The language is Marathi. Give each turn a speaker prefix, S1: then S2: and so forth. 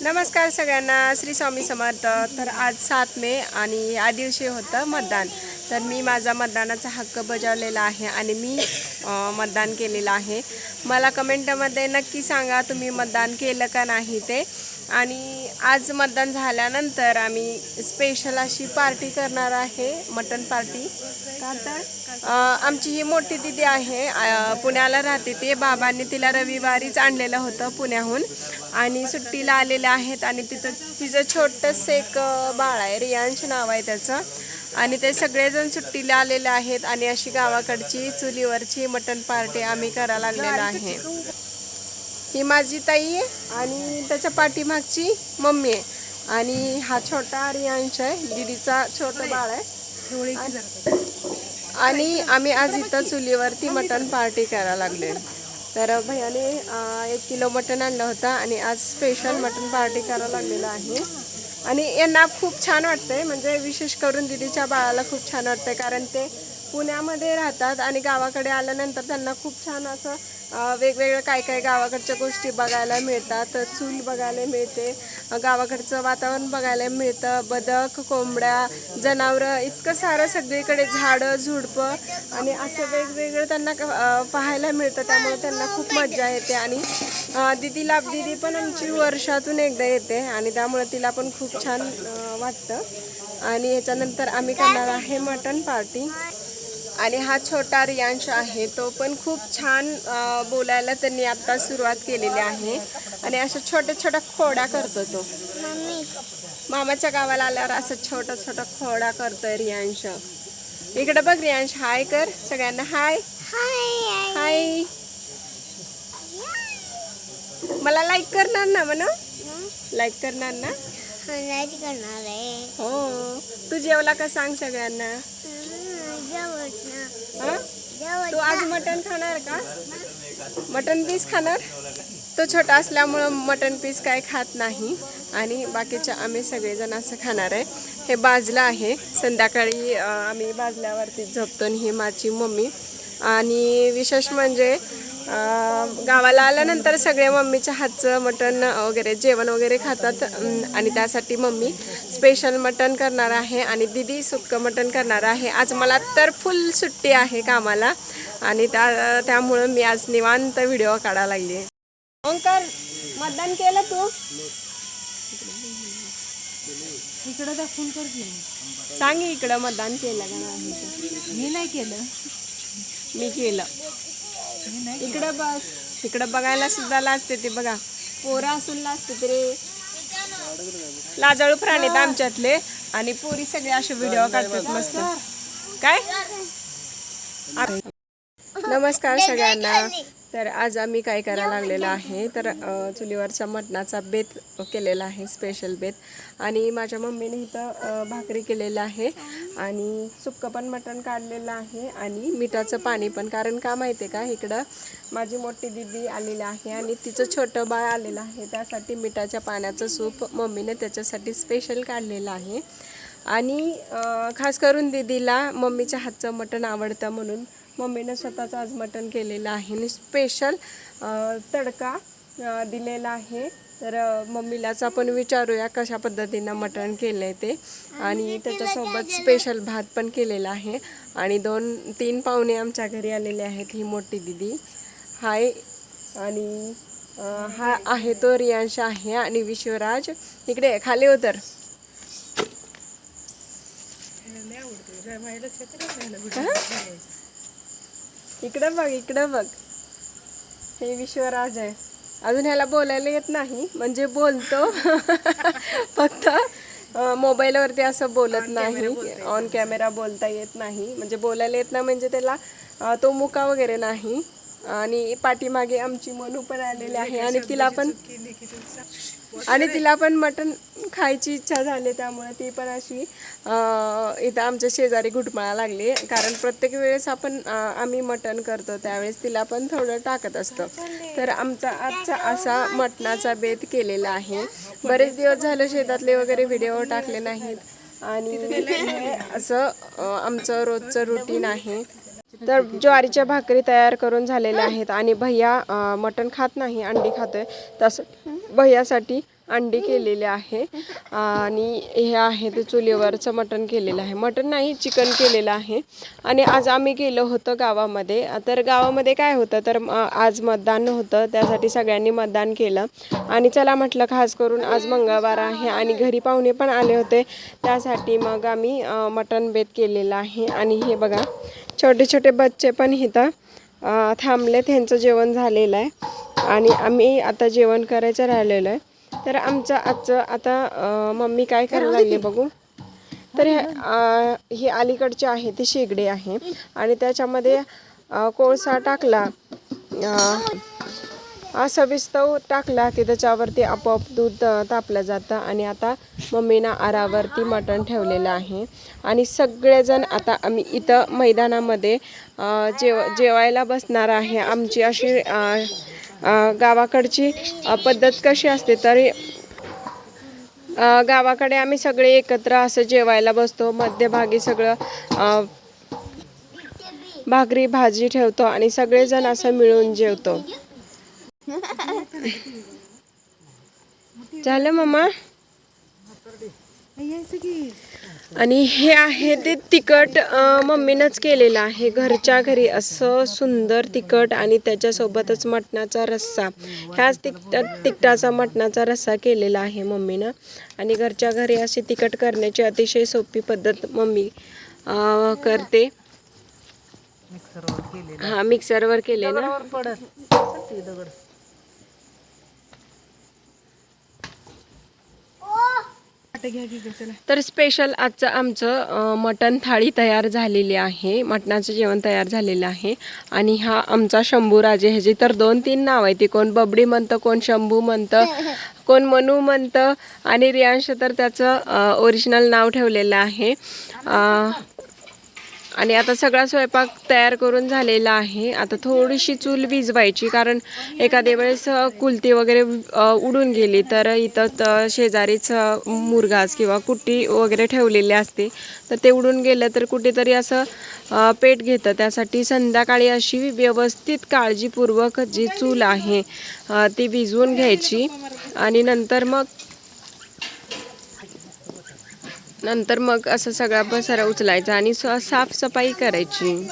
S1: नमस्कार सगळ्यांना श्री स्वामी समर्थ. तर आज सात मे आणि या दिवशी होतं मतदान. तर मी माझा मतदानाचा हक्क बजावलेला आहे आणि मी मतदान केलेलं आहे. मला कमेंटमध्ये नक्की सांगा तुम्ही मतदान केलं का नाही ते. आणि आज मतदान झाल्यानंतर आम्ही स्पेशल अशी पार्टी करणार आहे मटन पार्टी का तर आमची ही मोठी दिदी आहे पुण्याला राहते ते. बाबांनी तिला रविवारीच आणलेलं होतं पुण्याहून. आणि सुट्टीला आलेल्या आहेत आणि तिथं तिचं छोटंसं एक बाळ आहे रियांश नाव आहे त्याचं. आणि ते सगळेजण सुट्टीला आलेले आहेत आणि अशी गावाकडची चुलीवरची मटन पार्टी आम्ही करायला लागलेलो आहे. ही माझी ताई आहे आणि त्याच्या पाठीमागची मम्मी आहे. आणि हा छोटा रियांश आहे दिदीचा छोटं बाळ आहे. आणि आम्ही आज इथं चुलीवरती मटन पार्टी करायला लागले तर भैयाने एक किलो मटन आणलं होतं आणि आज स्पेशल मटन पार्टी करायला लागलेलं आहे. आणि यांना खूप छान वाटतंय. म्हणजे विशेष करून दिदीच्या बाळाला खूप छान वाटतंय. कारण ते पुण्यामध्ये राहतात आणि गावाकडे आल्यानंतर त्यांना खूप छान असं वेगवेगळं काय काय गावाकडच्या गोष्टी बघायला मिळतात. चूल बघायला मिळते गावाकडचं वातावरण बघायला मिळतं बदक कोंबड्या जनावरं इतकं सारं सगळीकडे झाडं झुडपं आणि असं वेगवेगळं त्यांना पाहायला मिळतं. त्यामुळे त्यांना खूप मजा येते आणि दीदीला दीदी पण आमची वर्षातून एकदा येते आणि त्यामुळे तिला पण खूप छान वाटतं. आणि याच्यानंतर आम्ही करणार आहे मटन पार्टी. आणि हा छोटा रियांश आहे तो पण खूप छान बोलायला त्यांनी आता सुरुवात केलेली आहे. आणि अशा छोट्या छोट्या खोड्या करतो तो. मामाच्या गावाला आल्यावर असं छोटा छोटा खोडा करतोय रियांश. इकडे बघ रियांश हाय कर. सगळ्यांना हाय. मला लाईक करणार ना म्हणा. लाईक करणार ना?
S2: नाही करणार आहे.
S1: हो. तू जेवला का सांग सगळ्यांना? हं? तू आज मटन खाणार का? मटन पीस खाणार? तो छोटा असल्यामुळं मटन पीस काय खात नाही. आणि बाकीच्या आम्ही सगळेजण असं खाणार आहे. हे बाजलं आहे. संध्याकाळी आम्ही बाजल्यावरती झोपतो ही माझी मम्मी. आणि विशेष म्हणजे गावाला आल्यानंतर सगळे मम्मीच्या हातचं मटण वगैरे जेवण वगैरे खातात. आणि त्यासाठी मम्मी स्पेशल मटण करणार आहे आणि दिदी सुक्कं मटण करणार आहे. आज मला तर फुल सुट्टी आहे कामाला आणि त्या त्यामुळं मी आज निवांत व्हिडिओ काढायला लागली ओंकार मतदान केलं तू?
S3: इकडं दाखवून कर
S1: सांग इकडं मतदान केलं का नाही.
S3: मी नाही केलं.
S1: मी केलं. इकडं बस इकडं बघायला सुद्धा लाजते ते बघा. पोरं असून लाजते रे. लाजाळू प्राणी आहेत आमच्यातले आणि पोरी सगळे असे व्हिडिओ काढतात मस्त. काय? नमस्कार सगळ्यांना. तर आज आम्ही काय करायला लागलेलो आहे? तर चुलीवरच्या मटणाचा बेत केलेला आहे स्पेशल बेत. आणि माझ्या मम्मीने इथं भाकरी केलेलं आहे. आणि सुक्कं पण मटण काढलेलं आहे आणि मिठाचं पाणी पण. कारण का माहिती आहे का? इकडं माझी मोठी दिदी आलेली आहे आणि तिचं छोटं बाळ आलेलं आहे. त्यासाठी मिठाच्या पाण्याचं सूप मम्मीने त्याच्यासाठी स्पेशल काढलेलं आहे. आणि खास करून दीदीला मम्मीच्या हातचं मटण आवडतं म्हणून मम्मीनं स्वतःचं आज मटण केलेलं आहे. आणि स्पेशल तडका दिलेला आहे. तर मम्मीलाच आपण विचारूया कशा पद्धतीनं मटण केलं आहे ते. आणि त्याच्यासोबत स्पेशल भात पण केलेला आहे. आणि दोन तीन पाहुणे आमच्या घरी आलेले आहेत ही मोठी दिदी. हाय. आणि हा आहे तो रियांश आहे आणि विश्वराज. इकडे खाली उतर. इकडं बघ इकडं बघ. हे विश्वराज आहे. अजून ह्याला बोलायला येत नाही म्हणजे बोलतो. फक्त मोबाईलवरती असं बोलत नाही. ऑन कॅमेरा बोलता येत नाही. म्हणजे बोलायला येत नाही म्हणजे त्याला तो मुका वगैरे नाही. आणि पाठीमागे आमची मनू पण आलेली आहे आणि तिला पण आणि तिला पण मटण खायची इच्छा झाली त्यामुळे ती पण अशी इथं आमच्या शेजारी घुटमाळा लागली. कारण प्रत्येक वेळेस आपण आम्ही मटण करतो त्यावेळेस तिला पण थोडं टाकत असतं. तर आमचा आजचा असा मटणाचा बेत केलेला आहे. बरेच दिवस झालं शेतातले वगैरे व्हिडिओ टाकले नाहीत. आणि असं आमचं रोजचं रुटीन आहे. तर ज्वारीच्या भाकरी तयार करून झालेल्या आहेत आणि भैया मटण खात नाही अंडी खातोय तसं भैयासाठी अंडी केलेले आहे. आणि हे आहे ते चुलीवरचं मटण केलेलं आहे. मटण नाही चिकन केलेलं आहे. आणि आज आम्ही गेलो होतो गावामध्ये. तर गावामध्ये काय होतं तर आज मतदान होतं. त्यासाठी सगळ्यांनी मतदान केलं. आणि चला म्हटलं खास करून आज मंगळवार आहे आणि घरी पाहुणे पण आले होते. त्यासाठी मग आम्ही मटण बेत केलेलं आहे. आणि हे बघा छोटे छोटे बच्चे पण इथं थांबले थांबलेत. ह्यांचं जेवण झालेलं आहे. आणि आम्ही आता जेवण करायचं राहिलेलं आहे. तर आमचं आजचं आता मम्मी काय करायला लागली बघू. तर हे ही अलीकडचे आहे ती शेगडी आहे. आणि त्याच्यामध्ये कोळसा टाकला. असा विस्तव टाकला की त्याच्यावरती आपोआप दूध तापलं जातं. आणि आता मम्मीनं आरावरती मटण ठेवलेलं आहे. आणि सगळेजण आता आम्ही इथं मैदानामध्ये जेव जेवायला बसणार आहे. आमची अशी गावाकडची पद्धत कशी असते तरी गावाकडे आम्ही सगळे एकत्र असं जेवायला बसतो मध्यभागी सगळं भाकरी भाजी ठेवतो आणि सगळेजण असं मिळून जेवतो. झालं मम्मा आणि हे आहे ते तिखट मम्मीनंच केलेलं आहे. घरच्या घरी असं सुंदर तिखट आणि त्याच्यासोबतच मटणाचा रस्सा. ह्याच तिखट तिखटाचा मटणाचा रस्सा केलेला आहे मम्मीनं. आणि घरच्या घरी अशी तिखट करण्याची अतिशय सोपी पद्धत मम्मी करते. हा मिक्सरवर केले ना? तर स्पेशल आजचं आमचं मटण थाळी तयार झालेली आहे. मटणाचं जेवण तयार झालेलं आहे. आणि हा आमचा शंभूराजे ह्याची तर दोन तीन नाव आहे ती कोण बबडी म्हणतं कोण शंभू म्हणतं कोण मनू म्हणतं आणि रियांश तर त्याचं ओरिजिनल नाव ठेवलेलं आहे. आणि आता सगळा स्वयंपाक तयार करून झालेला आहे. आता थोडीशी चूल विजवायची कारण एखाद्या वेळेस कुलती वगैरे उडून गेली तर इथं शेजारीच मुरगाज किंवा कुट्टी वगैरे ठेवलेली असते. तर ते उडून गेलं तर कुठेतरी असं पेट घेतं. त्यासाठी संध्याकाळी अशी व्यवस्थित काळजीपूर्वक जी चूल आहे ती भिजवून घ्यायची. आणि नंतर मग नंतर मग असं सगळा पसारा उचलायचा आणि स- साफसफाई करायची.